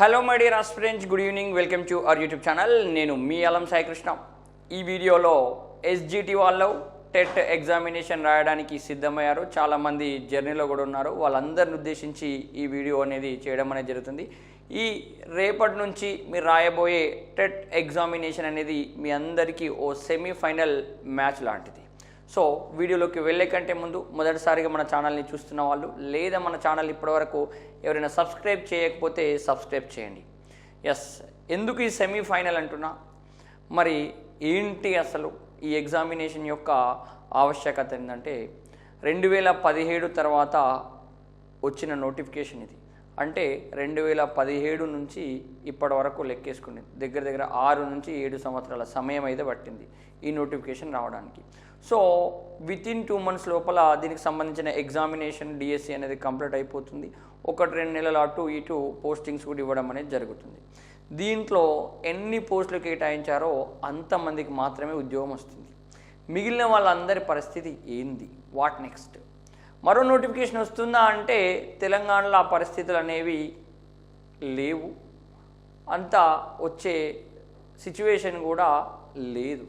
Hello my dear aspirants good evening welcome to our YouTube channel నేను మీ అలం సాయికృష్ణ. ఈ వీడియోలో ఎస్జిటి వాళ్ళు టెట్ ఎగ్జామినేషన్ రాయడానికి సిద్ధమయ్యారు. చాలామంది జర్నీలో కూడా ఉన్నారు. వాళ్ళందరిని ఉద్దేశించి ఈ వీడియో అనేది చేయడం అనేది జరుగుతుంది. ఈ రేపటి నుంచి మీరు రాయబోయే టెట్ ఎగ్జామినేషన్ అనేది మీ అందరికీ ఓ సెమీఫైనల్ మ్యాచ్ లాంటిది. సో వీడియోలోకి వెళ్ళే కంటే ముందు మొదటిసారిగా మన ఛానల్ని చూస్తున్న వాళ్ళు లేదా మన ఛానల్ ఇప్పటివరకు ఎవరైనా సబ్స్క్రైబ్ చేయకపోతే సబ్స్క్రైబ్ చేయండి. ఎస్ ఎందుకు ఈ సెమీఫైనల్ అంటున్నా? మరి ఏంటి అసలు ఈ ఎగ్జామినేషన్ యొక్క ఆవశ్యకత ఏంటంటే రెండు వేల పదిహేడు తర్వాత వచ్చిన నోటిఫికేషన్ ఇది. అంటే రెండు వేల పదిహేడు నుంచి ఇప్పటి వరకు లెక్కేసుకుంది. దగ్గర దగ్గర ఆరు నుంచి ఏడు సంవత్సరాల సమయం అయితే పట్టింది ఈ నోటిఫికేషన్ రావడానికి. So within two months లోపల దీనికి సంబంధించిన ఎగ్జామినేషన్ డిఎస్సి అనేది కంప్లీట్ అయిపోతుంది. ఒకటి రెండు నెలల అటు ఇటు పోస్టింగ్స్ కూడా ఇవ్వడం అనేది జరుగుతుంది. దీంట్లో ఎన్ని పోస్టులు కేటాయించారో అంతమందికి మాత్రమే ఉద్యోగం వస్తుంది. మిగిలిన వాళ్ళందరి పరిస్థితి ఏంది? వాట్ నెక్స్ట్ మరో నోటిఫికేషన్ వస్తుందా అంటే తెలంగాణలో ఆ పరిస్థితులు అనేవి లేవు. అంతా వచ్చే సిచ్యువేషన్ కూడా లేదు.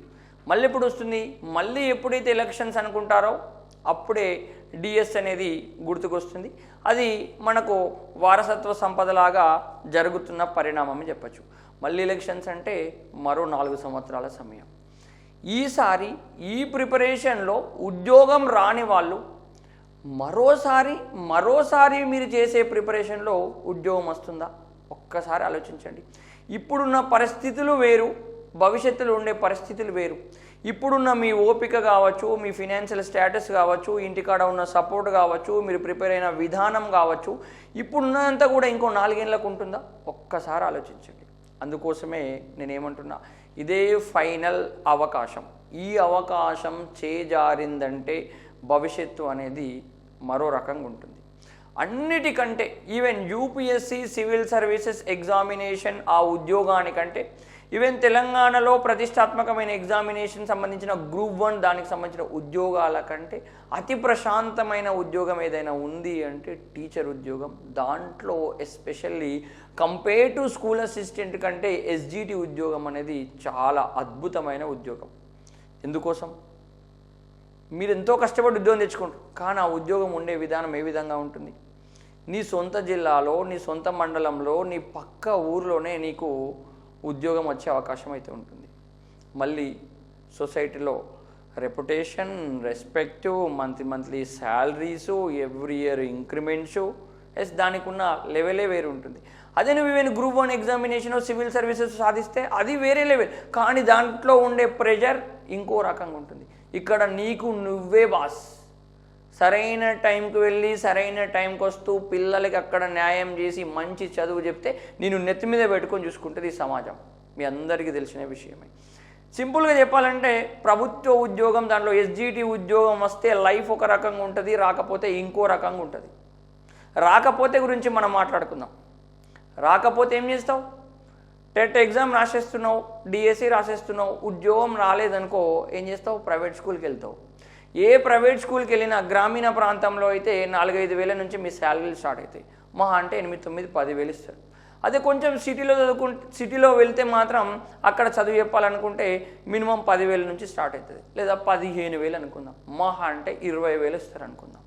మళ్ళీ ఎప్పుడు వస్తుంది? మళ్ళీ ఎప్పుడైతే ఎలక్షన్స్ అనుకుంటారో అప్పుడే డిఎస్ అనేది గుర్తుకొస్తుంది. అది మనకు వారసత్వ సంపదలాగా జరుగుతున్న పరిణామం చెప్పచ్చు. మళ్ళీ ఎలక్షన్స్ అంటే మరో నాలుగు సంవత్సరాల సమయం. ఈసారి ఈ ప్రిపరేషన్లో ఉద్యోగం రాని వాళ్ళు మరోసారి మరోసారి మీరు చేసే ప్రిపరేషన్లో ఉద్యోగం వస్తుందా? ఒక్కసారి ఆలోచించండి. ఇప్పుడున్న పరిస్థితులు వేరు. భవిష్యత్తులో ఉండే పరిస్థితులు వేరు. ఇప్పుడున్న మీ ఓపిక కావచ్చు మీ ఫినాన్షియల్ స్టేటస్ కావచ్చు ఇంటికాడ ఉన్న సపోర్ట్ కావచ్చు మీరు ప్రిపేర్ అయిన విధానం కావచ్చు ఇప్పుడున్నంత కూడా ఇంకో నాలుగేళ్ళకు ఉంటుందా? ఒక్కసారి ఆలోచించండి. అందుకోసమే నేనేమంటున్నా ఇదే ఫైనల్ అవకాశం. ఈ అవకాశం చేజారిందంటే భవిష్యత్తు అనేది మరో రకంగా ఉంటుంది. అన్నిటికంటే even UPSC civil services examination ఆ ఉద్యోగానికంటే ఈవెన్ తెలంగాణలో ప్రతిష్టాత్మకమైన ఎగ్జామినేషన్ సంబంధించిన గ్రూప్ వన్ దానికి సంబంధించిన ఉద్యోగాల కంటే అతి ప్రశాంతమైన ఉద్యోగం ఏదైనా ఉంది అంటే టీచర్ ఉద్యోగం. దాంట్లో especially compare to school assistant కంటే ఎస్జిటి ఉద్యోగం అనేది చాలా అద్భుతమైన ఉద్యోగం. ఎందుకోసం? మీరు ఎంతో కష్టపడి ఉద్యోగం తెచ్చుకుంటారు. కానీ ఆ ఉద్యోగం ఉండే విధానం ఏ విధంగా ఉంటుంది? నీ సొంత జిల్లాలో నీ సొంత మండలంలో నీ పక్క ఊర్లోనే నీకు ఉద్యోగం వచ్చే అవకాశం అయితే ఉంటుంది. మళ్ళీ సొసైటీలో reputation respect monthly monthly salaries every year increments yes దానికి ఉన్న లెవెలే వేరు ఉంటుంది. అదే నువ్వు even group one examination civil services సాధిస్తే అది వేరే లెవెల్ కానీ దాంట్లో ఉండే ప్రెషర్ ఇంకో రకంగా ఉంటుంది. ఇక్కడ నీకు నువ్వే బాస్ సరైన టైంకి వెళ్ళి సరైన టైంకి వస్తూ పిల్లలకి అక్కడ న్యాయం చేసి మంచి చదువు చెప్తే నేను నెత్తి మీద పెట్టుకొని చూసుకుంటుంది ఈ సమాజం. మీ అందరికీ తెలిసిన విషయమే. సింపుల్గా చెప్పాలంటే ప్రభుత్వ ఉద్యోగం దాంట్లో ఎస్జిటి ఉద్యోగం వస్తే లైఫ్ ఒక రకంగా ఉంటుంది రాకపోతే ఇంకో రకంగా ఉంటుంది. రాకపోతే గురించి మనం మాట్లాడుకుందాం. రాకపోతే ఏం చేస్తావు? టెట్ ఎగ్జామ్ రాసేస్తున్నావు డిఎస్సి రాసేస్తున్నావు ఉద్యోగం రాలేదనుకో ఏం చేస్తావు? ప్రైవేట్ స్కూల్కి వెళ్తావు. ఏ ప్రైవేట్ స్కూల్కి వెళ్ళినా గ్రామీణ ప్రాంతంలో అయితే నాలుగైదు వేల నుంచి మీ శాలరీలు స్టార్ట్ అవుతాయి. మహా అంటే ఎనిమిది తొమ్మిది పదివేలు ఇస్తారు. అదే కొంచెం సిటీలో చదువుకు సిటీలో వెళ్తే మాత్రం అక్కడ చదువు చెప్పాలనుకుంటే మినిమం పదివేల నుంచి స్టార్ట్ అవుతుంది. లేదా పదిహేను వేలు అనుకుందాం. మహా అంటే ఇరవై వేలు ఇస్తారు అనుకుందాం.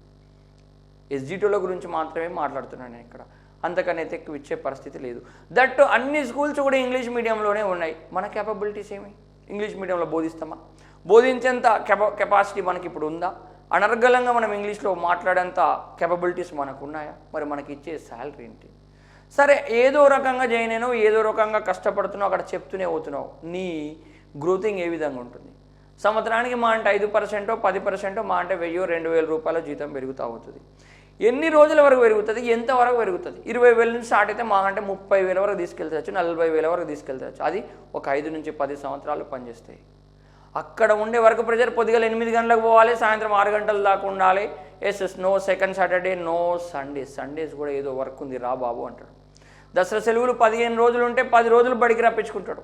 ఎస్జిటీల గురించి మాత్రమే మాట్లాడుతున్నాను నేను ఇక్కడ. అంతకనైతే ఎక్కువ ఇచ్చే పరిస్థితి లేదు. దట్ అన్ని స్కూల్స్ కూడా ఇంగ్లీష్ మీడియంలోనే ఉన్నాయి. మన క్యాపబిలిటీస్ ఏమి? ఇంగ్లీష్ మీడియంలో బోధిస్తామా? బోధించేంత కెప కెపాసిటీ మనకి ఇప్పుడు ఉందా? అనర్గళంగా మనం ఇంగ్లీష్లో మాట్లాడేంత కెపబిలిటీస్ మనకు ఉన్నాయా మరి మనకి ఇచ్చే శాలరీ ఏంటి? సరే ఏదో రకంగా జాయిన్ అయినావు ఏదో రకంగా కష్టపడుతున్నావు అక్కడ చెప్తూనే పోతున్నావు. నీ గ్రోతింగ్ ఏ విధంగా ఉంటుంది? సంవత్సరానికి మా అంటే ఐదు పర్సెంటో పది పర్సెంటో మా అంటే వెయ్యో రెండు వేల రూపాయల జీతం పెరుగుతూ అవుతుంది ఎన్ని రోజుల వరకు పెరుగుతుంది? ఎంత వరకు పెరుగుతుంది? ఇరవై వేల నుంచి స్టార్ట్ అయితే మా అంటే ముప్పై వేల వరకు తీసుకెళ్తవచ్చు నలభై వేల వరకు తీసుకెళ్తవచ్చు అది ఒక ఐదు నుంచి పది సంవత్సరాలు పనిచేస్తాయి. అక్కడ ఉండే వర్క్ ప్రెషర్ పొద్దుగల ఎనిమిది గంటలకు పోవాలి సాయంత్రం ఆరు గంటల దాకా ఉండాలి. Yes yes no second Saturday no Sundays Sundays కూడా ఏదో వర్క్ ఉంది రా బాబు అంటాడు. దసరా సెలవులు పదిహేను రోజులు ఉంటే పది రోజులు బడికి రప్పించుకుంటాడు.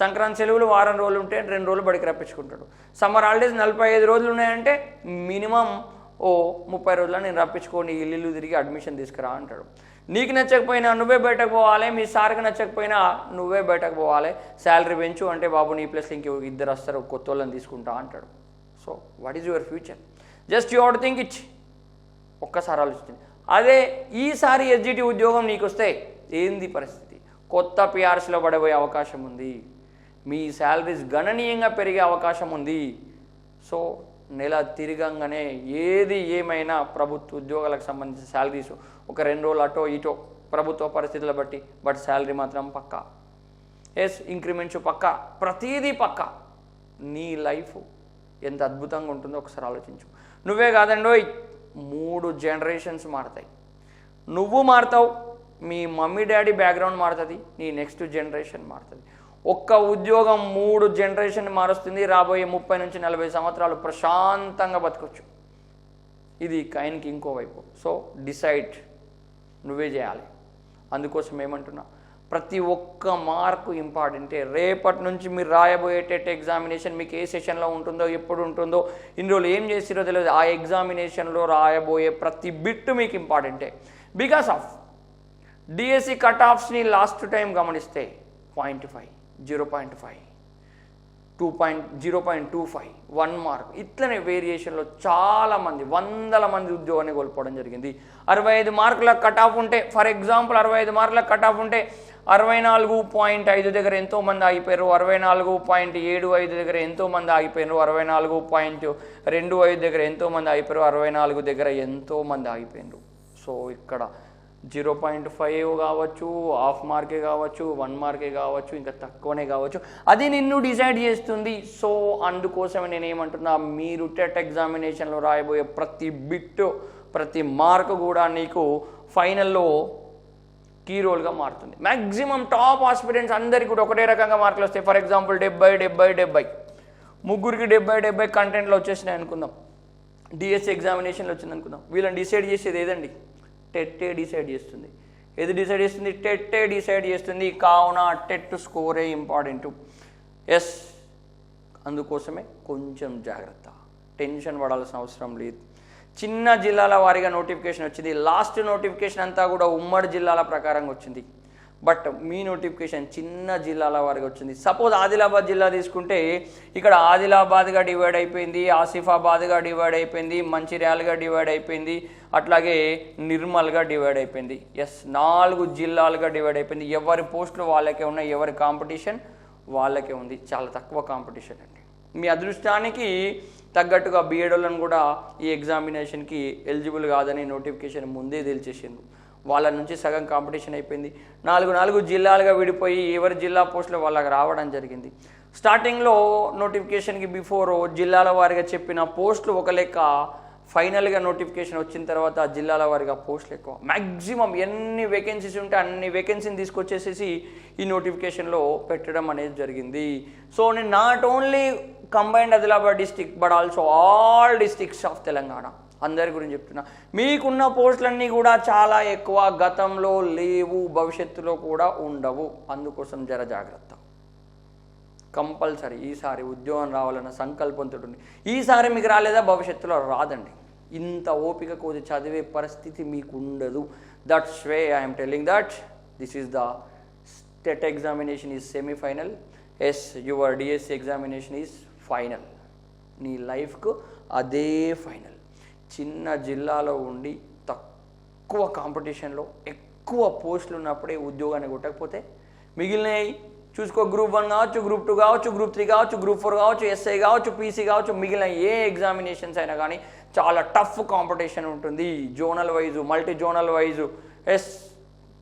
సంక్రాంతి సెలవులు వారం రోజులు ఉంటే రెండు రోజులు బడికి రప్పించుకుంటాడు. సమ్మర్ హాలిడేస్ నలభై ఐదు రోజులు ఉన్నాయంటే మినిమం ఓ ముప్పై రోజుల నేను రప్పించుకొని ఇల్లు తిరిగి అడ్మిషన్ తీసుకురా అంటాడు. నీకు నచ్చకపోయినా నువ్వే బయటకు పోవాలి మీ సార్కి నచ్చకపోయినా నువ్వే బయటకు పోవాలి. శాలరీ పెంచు అంటే బాబు నీ ప్లస్ ఇంక ఇద్దరు వస్తారు కొత్త వాళ్ళని తీసుకుంటా అంటాడు. So what is your future just you are think which ఒక్కసారి ఆలోచించింది అదే ఈసారి ఎస్జిటి ఉద్యోగం నీకు వస్తే ఏంది పరిస్థితి? కొత్త పిఆర్సీలో పడబోయే అవకాశం ఉంది. మీ శాలరీస్ గణనీయంగా పెరిగే అవకాశం ఉంది. సో నెల తిరగంగానే ఏది ఏమైనా ప్రభుత్వ ఉద్యోగాలకు సంబంధించిన శాలరీస్ ఒక రెండు రోజులు అటో ఇటో ప్రభుత్వ పరిస్థితుల బట్టి బట్ శాలరీ మాత్రం పక్కా. ఎస్ ఇంక్రిమెంట్స్ పక్క ప్రతిదీ పక్క. నీ లైఫ్ ఎంత అద్భుతంగా ఉంటుందో ఒకసారి ఆలోచించు. నువ్వే కాదండోయ్ మూడు జనరేషన్స్ మారుతాయి. నువ్వు మారుతావు మీ మమ్మీ డాడీ బ్యాక్గ్రౌండ్ మారుతుంది నీ నెక్స్ట్ జనరేషన్ మారుతుంది. ఒక్క ఉద్యోగం మూడు జనరేషన్ మారుస్తుంది రాబోయే ముప్పై నుంచి నలభై సంవత్సరాలు ప్రశాంతంగా బతకొచ్చు. ఇది కాయిన్కి ఇంకోవైపు సో డిసైడ్. నువ్వే చేయాలి. అందుకోసం ఏమంటున్నా ప్రతి ఒక్క మార్కు ఇంపార్టెంటే. రేపటి నుంచి మీరు రాయబోయే టెట్ ఎగ్జామినేషన్ మీకు ఏ సెషన్లో ఉంటుందో ఎప్పుడు ఉంటుందో ఇన్ని రోజులు ఏం చేసిరో తెలియదు. ఆ ఎగ్జామినేషన్లో రాయబోయే ప్రతి బిట్ మీకు ఇంపార్టెంటే. బికాస్ ఆఫ్ డిఎస్సి కట్ ఆఫ్స్ని లాస్ట్ టైం గమనిస్తే point five. Zero point five. Two point zero point two five. One mark. ఇట్లనే వేరియేషన్లో చాలామంది వందల మంది ఉద్యోగాన్ని కోల్పోవడం జరిగింది. అరవై ఐదు మార్కుల కట్ ఆఫ్ ఉంటే ఫర్ ఎగ్జాంపుల్ అరవై ఐదు మార్కుల కట్ ఆఫ్ ఉంటే అరవై నాలుగు పాయింట్ ఐదు దగ్గర ఎంతోమంది ఆగిపోయారు అరవై నాలుగు పాయింట్ ఏడు ఐదు దగ్గర ఎంతోమంది ఆగిపోయారు అరవై నాలుగు పాయింట్ రెండు ఐదు దగ్గర ఎంతో మంది ఆగిపోయారు అరవై నాలుగు దగ్గర ఎంతోమంది ఆగిపోయినారు సో ఇక్కడ జీరో పాయింట్ ఫైవ్ కావచ్చు హాఫ్ మార్కే కావచ్చు వన్ మార్కే కావచ్చు ఇంకా తక్కువనే కావచ్చు. అది నిన్ను డిసైడ్ చేస్తుంది. సో అందుకోసమే నేను ఏమంటున్నా మీరు టెట్ ఎగ్జామినేషన్లో రాయబోయే ప్రతి బిట్ ప్రతి మార్క్ కూడా నీకు ఫైనల్లో కీ రోల్గా మారుతుంది. మ్యాక్సిమం టాప్ ఆస్పిరెంట్స్ అందరికీ కూడా ఒకటే రకంగా మార్కులు వస్తాయి. ఫర్ ఎగ్జాంపుల్ డెబ్బై డెబ్బై డెబ్బై. ముగ్గురికి డెబ్బై డెబ్బై కంటెంట్లో వచ్చేసినాయి అనుకుందాం. డిఎస్సి ఎగ్జామినేషన్లో వచ్చింది అనుకుందాం. వీళ్ళని డిసైడ్ చేసేది ఏదండి? టెట్టే డిసైడ్ చేస్తుంది. ఏది డిసైడ్ చేస్తుంది? టెట్టే డిసైడ్ చేస్తుంది. కావున టెట్ స్కోరే ఇంపార్టెంట్. ఎస్. అందుకోసమే కొంచెం జాగ్రత్త. టెన్షన్ పడాల్సిన అవసరం లేదు. చిన్న జిల్లాల వారీగా నోటిఫికేషన్ వచ్చింది. లాస్ట్ నోటిఫికేషన్ అంతా కూడా ఉమ్మడి జిల్లాల ప్రకారంగా వచ్చింది. బట్ మీ నోటిఫికేషన్ చిన్న జిల్లాల వారికి వచ్చింది. సపోజ్ ఆదిలాబాద్ జిల్లా తీసుకుంటే ఇక్కడ ఆదిలాబాద్గా డివైడ్ అయిపోయింది ఆసిఫాబాద్గా డివైడ్ అయిపోయింది మంచిర్యాలగా డివైడ్ అయిపోయింది అట్లాగే నిర్మల్గా డివైడ్ అయిపోయింది. ఎస్ నాలుగు జిల్లాలుగా డివైడ్ అయిపోయింది. ఎవరి పోస్టులు వాళ్ళకే ఉన్నాయి ఎవరి కాంపిటీషన్ వాళ్ళకే ఉంది. చాలా తక్కువ కాంపిటీషన్ అండి. మీ అదృష్టానికి తగ్గట్టుగా బీఎడ్ఓలను కూడా ఈ ఎగ్జామినేషన్కి ఎలిజిబుల్ కాదని నోటిఫికేషన్ ముందే తెలిచేసిండు వాళ్ళ నుంచి సగం కాంపిటీషన్ అయిపోయింది. నాలుగు నాలుగు జిల్లాలుగా విడిపోయి ఎవరి జిల్లా పోస్టులు వాళ్ళకి రావడం జరిగింది. స్టార్టింగ్లో నోటిఫికేషన్కి బిఫోర్ జిల్లాల వారిగా చెప్పిన పోస్టులు ఒక లెక్క ఫైనల్గా నోటిఫికేషన్ వచ్చిన తర్వాత ఆ జిల్లాల వారిగా పోస్టులు ఎక్కువ. మ్యాక్సిమం ఎన్ని వేకెన్సీస్ ఉంటే అన్ని వేకెన్సీని తీసుకొచ్చేసేసి ఈ నోటిఫికేషన్లో పెట్టడం అనేది జరిగింది. సో నేను not only combined Adilabad district but also all districts of Telangana అందరి గురించి చెప్తున్నా. మీకున్న పోస్టులన్నీ కూడా చాలా ఎక్కువ గతంలో లేవు భవిష్యత్తులో కూడా ఉండవు. అందుకోసం జర జాగ్రత్త. కంపల్సరీ ఈసారి ఉద్యోగం రావాలన్న సంకల్పంతో ఉంది. ఈసారి మీకు రాలేదా? భవిష్యత్తులో రాదండి. ఇంత ఓపిక కోది చదివే పరిస్థితి మీకు ఉండదు that's way I'm telling that this is the state examination is semifinal yes your DSC examination is final నీ లైఫ్కు అదే ఫైనల్ చిన్న జిల్లాలో ఉండి తక్కువ కాంపిటీషన్లో ఎక్కువ పోస్టులు ఉన్నప్పుడే ఉద్యోగాన్ని కొట్టకపోతే మిగిలినవి చూసుకో గ్రూప్ వన్ కావచ్చు గ్రూప్ టూ కావచ్చు గ్రూప్ త్రీ కావచ్చు గ్రూప్ ఫోర్ కావచ్చు ఎస్ఐ కావచ్చు పీసీ కావచ్చు మిగిలిన ఏ ఎగ్జామినేషన్స్ అయినా కానీ చాలా టఫ్ కాంపిటీషన్ ఉంటుంది. Zonal wise multi zonal wise yes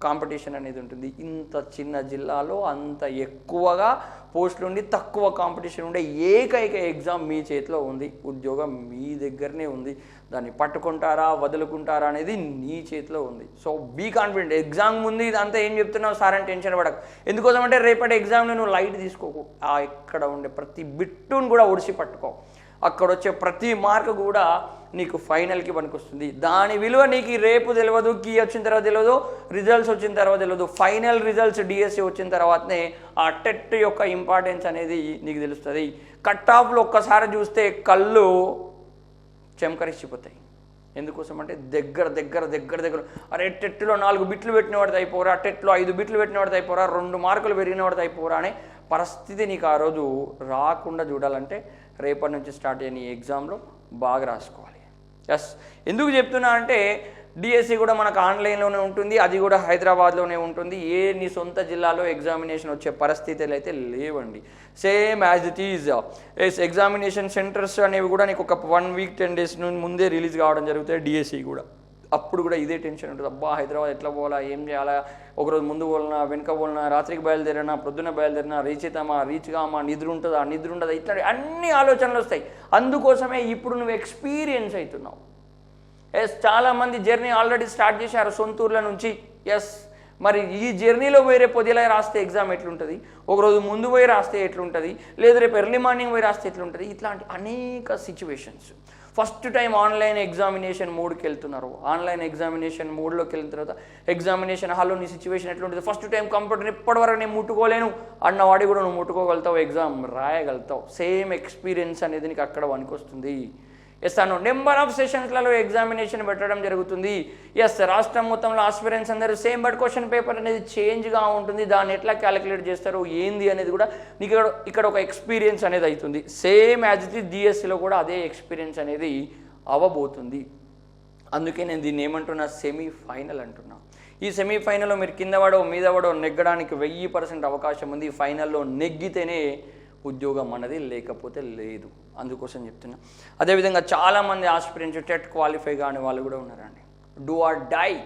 competition అనేది ఉంటుంది. ఇంత చిన్న జిల్లాలో అంత ఎక్కువగా పోస్టులు ఉండి తక్కువ కాంపిటీషన్ ఉండే ఏకైక ఎగ్జామ్ మీ చేతిలో ఉంది. ఉద్యోగం మీ దగ్గరనే ఉంది. దాన్ని పట్టుకుంటారా వదులుకుంటారా అనేది నీ చేతిలో ఉంది. సో బీ కాన్ఫిడెంట్ ఎగ్జామ్ ముందు ఇదంతా ఏం చెప్తున్నావు సార్ అని టెన్షన్ పడకు. ఎందుకోసం అంటే రేపటి ఎగ్జామ్లో నువ్వు లైట్ తీసుకోకు. ఆ ఇక్కడ ఉండే ప్రతి బిట్టును కూడా ఒడిసి పట్టుకో. అక్కడ వచ్చే ప్రతి మార్క్ కూడా నీకు ఫైనల్కి పనికొస్తుంది. దాని విలువ నీకు రేపు తెలియదు కీ వచ్చిన తర్వాత తెలియదు రిజల్ట్స్ వచ్చిన తర్వాత తెలియదు ఫైనల్ రిజల్ట్స్ డిఎస్సి వచ్చిన తర్వాతనే ఆ టెట్ యొక్క ఇంపార్టెన్స్ అనేది నీకు తెలుస్తుంది. కట్ ఆఫ్లో ఒక్కసారి చూస్తే కళ్ళు చెమకరిచ్చిపోతాయి ఎందుకోసం అంటే దగ్గర దగ్గర దగ్గర దగ్గర. అరే టెట్లో నాలుగు బిట్లు పెట్టిన వాడిది అయిపోరా టెట్లో ఐదు బిట్లు పెట్టిన వాడిది అయిపోరా రెండు మార్కులు పెరిగిన వాడిది అయిపోరా అనే పరిస్థితి నీకు ఆ రోజు రాకుండా చూడాలంటే రేపటి నుంచి స్టార్ట్ అయిన ఈ ఎగ్జామ్లో బాగా రాసుకోవాలి. ఎస్ ఎందుకు చెప్తున్నా అంటే డిఎస్సి కూడా మనకు ఆన్లైన్లోనే ఉంటుంది అది కూడా హైదరాబాద్లోనే ఉంటుంది. ఏ నీ సొంత జిల్లాలో ఎగ్జామినేషన్ వచ్చే పరిస్థితులు అయితే లేవండి. Same as it is yes examination centres అనేవి కూడా నీకు ఒక వన్ వీక్ టెన్ డేస్ నుండి ముందే రిలీజ్ కావడం జరుగుతాయి డిఎస్సి కూడా. అప్పుడు కూడా ఇదే టెన్షన్ ఉంటుంది. అబ్బా హైదరాబాద్ ఎట్లా పోవాలా ఏం చేయాలా? ఒకరోజు ముందు పోలనా వెనుక పోలనా రాత్రికి బయలుదేరినా ప్రొద్దున బయలుదేరినా రీచ్ అవుతామా రీచ్ కామా నిద్ర ఉంటుందా నిద్ర ఉండదా ఇట్లా అన్ని ఆలోచనలు వస్తాయి. అందుకోసమే ఇప్పుడు నువ్వు ఎక్స్పీరియన్స్ అవుతున్నావు. ఎస్ చాలామంది జర్నీ ఆల్రెడీ స్టార్ట్ చేశారు సొంతూర్ల నుంచి. ఎస్ మరి ఈ జర్నీలో వేరే పొదిలా రాస్తే ఎగ్జామ్ ఎట్లుంటుంది? ఒకరోజు ముందు పోయి రాస్తే ఎట్లుంటుంది? లేదు రేపు ఎర్లీ మార్నింగ్ పోయి రాస్తే ఎట్లుంటుంది? ఇట్లాంటి అనేక situations first time online examination మూడ్కి వెళ్తున్నారు ఆన్లైన్ ఎగ్జామినేషన్ మూడ్లోకి వెళ్ళిన తర్వాత ఎగ్జామినేషన్ హాల్లో నీ సిచ్యువేషన్ ఎట్లుంటుంది? ఫస్ట్ టైం కంప్యూటర్ ఇప్పటివరకు నేను ముట్టుకోలేను. అన్నవాడి కూడా నువ్వు ముట్టుకోగలుగుతావు ఎగ్జామ్ రాయగలుగుతావు. సేమ్ ఎక్స్పీరియన్స్ అనేది నీకు అక్కడ వనికొస్తుంది ఎస్ అను. నెంబర్ ఆఫ్ సెషన్స్లలో ఎగ్జామినేషన్ పెట్టడం జరుగుతుంది. ఎస్ రాష్ట్రం మొత్తంలో ఆస్పిరెన్స్ అందరూ సేమ్ బట్ క్వశ్చన్ పేపర్ అనేది చేంజ్గా ఉంటుంది. దాన్ని ఎట్లా క్యాలిక్యులేట్ చేస్తారు ఏంది అనేది కూడా నీకు ఇక్కడ ఇక్కడ ఒక ఎక్స్పీరియన్స్ అనేది అవుతుంది సేమ్ యాజ్ ఇట్ ఈస్ డిఎస్సిలో కూడా అదే ఎక్స్పీరియన్స్ అనేది అవ్వబోతుంది అందుకే నేను దీన్ని ఏమంటున్నా సెమీ ఫైనల్ అంటున్నా. ఈ సెమీఫైనల్లో మీరు కింద పడో మీద పడో నెగ్గడానికి వెయ్యి పర్సెంట్ అవకాశం ఉంది. ఫైనల్లో నెగ్గితేనే ఉద్యోగం అన్నది లేకపోతే లేదు. అందుకోసం చెప్తున్నా. అదేవిధంగా చాలామంది ఆస్పిరెంట్స్ టెట్ క్వాలిఫై కాని వాళ్ళు కూడా ఉన్నారండి. Do or die.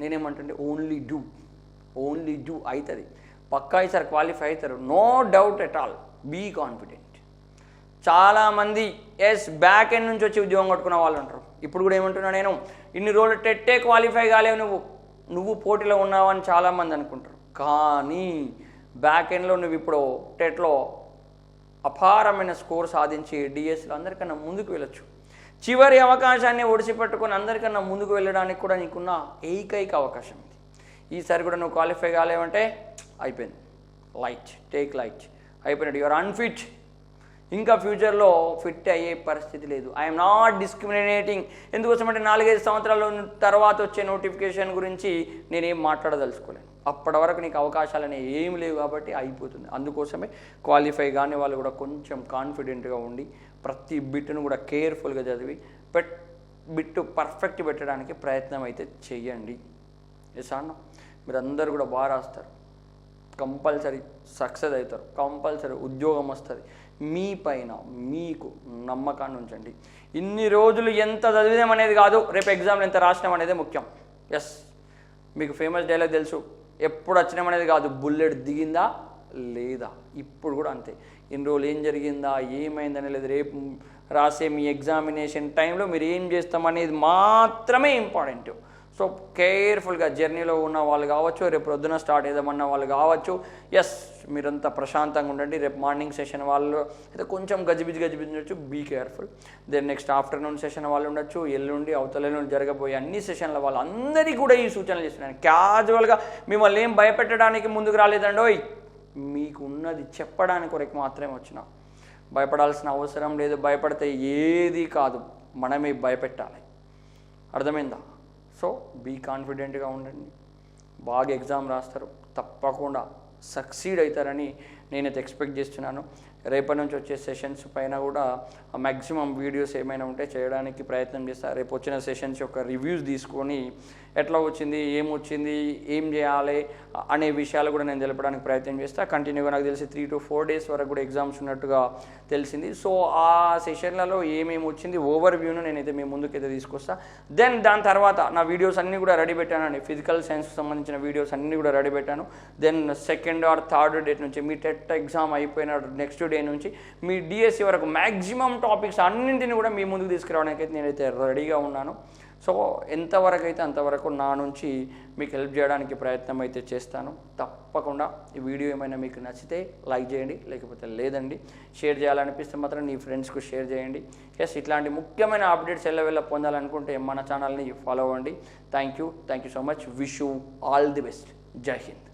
నేనేమంటుంటే only do. Only do అవుతుంది పక్కా ఈసారి క్వాలిఫై అవుతారు no doubt at all. Be confident. చాలామంది ఎస్ బ్యాక్ ఎండ్ నుంచి వచ్చి ఉద్యోగం కట్టుకున్న వాళ్ళు ఉంటారు. ఇప్పుడు కూడా ఏమంటున్నా నేను ఇన్ని రోజులు టెట్టే క్వాలిఫై కాలేవు నువ్వు. నువ్వు పోటీలో ఉన్నావు అని చాలామంది అనుకుంటారు. కానీ బ్యాక్ ఎండ్లో నువ్వు ఇప్పుడు టెట్లో అపారమైన స్కోర్ సాధించి డిఎస్లో అందరికన్నా ముందుకు వెళ్ళొచ్చు. చివరి అవకాశాన్ని ఒడిసిపెట్టుకొని అందరికన్నా ముందుకు వెళ్ళడానికి కూడా నీకున్న ఏకైక అవకాశం ఇది. ఈసారి కూడా నువ్వు క్వాలిఫై కాలేవంటే అయిపోయింది. Light take light. అయిపోయినట్టు. యువర్ అన్ఫిట్ ఇంకా ఫ్యూచర్లో ఫిట్ అయ్యే పరిస్థితి లేదు. ఐఎమ్ నాట్ డిస్క్రిమినేటింగ్ ఎందుకోసం అంటే నాలుగైదు సంవత్సరాల తర్వాత వచ్చే నోటిఫికేషన్ గురించి నేనేం మాట్లాడదలుచుకోలేను. అప్పటి వరకు నీకు అవకాశాలు అనేవి ఏమి లేవు కాబట్టి అయిపోతుంది. అందుకోసమే క్వాలిఫై కాని వాళ్ళు కూడా కొంచెం కాన్ఫిడెంట్గా ఉండి ప్రతి బిట్ను కూడా కేర్ఫుల్గా చదివి పెట్ బిట్ పర్ఫెక్ట్ పెట్టడానికి ప్రయత్నం అయితే చెయ్యండి. ఎస్ అన్న మీరు అందరూ కూడా బాగా రాస్తారు. కంపల్సరీ సక్సెస్ అవుతారు. కంపల్సరీ ఉద్యోగం వస్తుంది. మీ పైన మీకు నమ్మకాన్ని ఉంచండి. ఇన్ని రోజులు ఎంత చదివినాం అనేది కాదు రేపు ఎగ్జామ్లు ఎంత రాసినాం అనేది ముఖ్యం. ఎస్ మీకు ఫేమస్ డైలాగ్ తెలుసు. ఎప్పుడు వచ్చినాం అనేది కాదు బుల్లెట్ దిగిందా లేదా? ఇప్పుడు కూడా అంతే. ఇన్ని రోజులు ఏం జరిగిందా ఏమైందని లేదు. రేపు రాసే మీ ఎగ్జామినేషన్ టైంలో మీరు ఏం చేస్తామనేది మాత్రమే ఇంపార్టెంట్ సో కేర్ఫుల్గా జర్నీలో ఉన్న వాళ్ళు కావచ్చు రేపు ప్రొద్దున స్టార్ట్ చేద్దామన్న వాళ్ళు కావచ్చు ఎస్ మీరంతా ప్రశాంతంగా ఉండండి. రేపు మార్నింగ్ సెషన్ వాళ్ళు అయితే కొంచెం గజిబిజి గజిబిజి ఉండొచ్చు. Be careful then next afternoon session వాళ్ళు ఉండొచ్చు. ఎల్లుండి అవతల జరగబోయే అన్ని సెషన్ల వాళ్ళు అందరికీ కూడా ఈ సూచనలు చేస్తున్నాను. క్యాజువల్గా మిమ్మల్ని ఏం భయపెట్టడానికి ముందుకు రాలేదండోయ్ మీకు ఉన్నది చెప్పడానికి కొరకు మాత్రమే వచ్చిన. భయపడాల్సిన అవసరం లేదు. భయపడితే ఏది కాదు. మనమే భయపెట్టాలి. అర్థమైందా? సో బీ కాన్ఫిడెంట్గా ఉండండి. బాగా ఎగ్జామ్ రాస్తారు. తప్పకుండా సక్సీడ్ అవుతారని నేనైతే ఎక్స్పెక్ట్ చేస్తున్నాను. రేపటి నుంచి వచ్చే సెషన్స్ పైన కూడా మ్యాక్సిమం వీడియోస్ ఏమైనా ఉంటే చేయడానికి ప్రయత్నం చేస్తాను రేపు వచ్చిన సెషన్స్ యొక్క రివ్యూస్ తీసుకొని ఎట్లా వచ్చింది ఏం వచ్చింది ఏం చేయాలి అనే విషయాలు కూడా నేను తెలపడానికి ప్రయత్నం చేస్తా. కంటిన్యూగా నాకు తెలిసి త్రీ టు ఫోర్ డేస్ వరకు కూడా ఎగ్జామ్స్ ఉన్నట్టుగా తెలిసింది. సో ఆ సెషన్లలో ఏమేమి వచ్చింది ఓవర్ వ్యూను నేనైతే మీ ముందుకైతే తీసుకొస్తా. దెన్ దాని తర్వాత నా వీడియోస్ అన్నీ కూడా రెడీ పెట్టానండి. ఫిజికల్ సైన్స్కి సంబంధించిన వీడియోస్ అన్నీ కూడా రెడీ పెట్టాను. Then second or third date నుంచి మీ టెట్ ఎగ్జామ్ అయిపోయిన నెక్స్ట్ డే నుంచి మీ డిఎస్సి వరకు మ్యాక్సిమం టాపిక్స్ అన్నింటిని కూడా మీ ముందుకు తీసుకురావడానికి అయితే నేనైతే రెడీగా ఉన్నాను. సో ఎంతవరకు అయితే అంతవరకు నా నుంచి మీకు హెల్ప్ చేయడానికి ప్రయత్నం అయితే చేస్తాను. తప్పకుండా ఈ వీడియో ఏమైనా మీకు నచ్చితే లైక్ చేయండి లేకపోతే లేదండి. షేర్ చేయాలనిపిస్తే మాత్రం నీ ఫ్రెండ్స్కు షేర్ చేయండి. ఎస్ ఇట్లాంటి ముఖ్యమైన అప్డేట్స్ ఎల్లవెల్ల పొందాలనుకుంటే మన ఛానల్ని ఫాలో అవ్వండి. Thank you thank you so much wish you all the best Jai Hind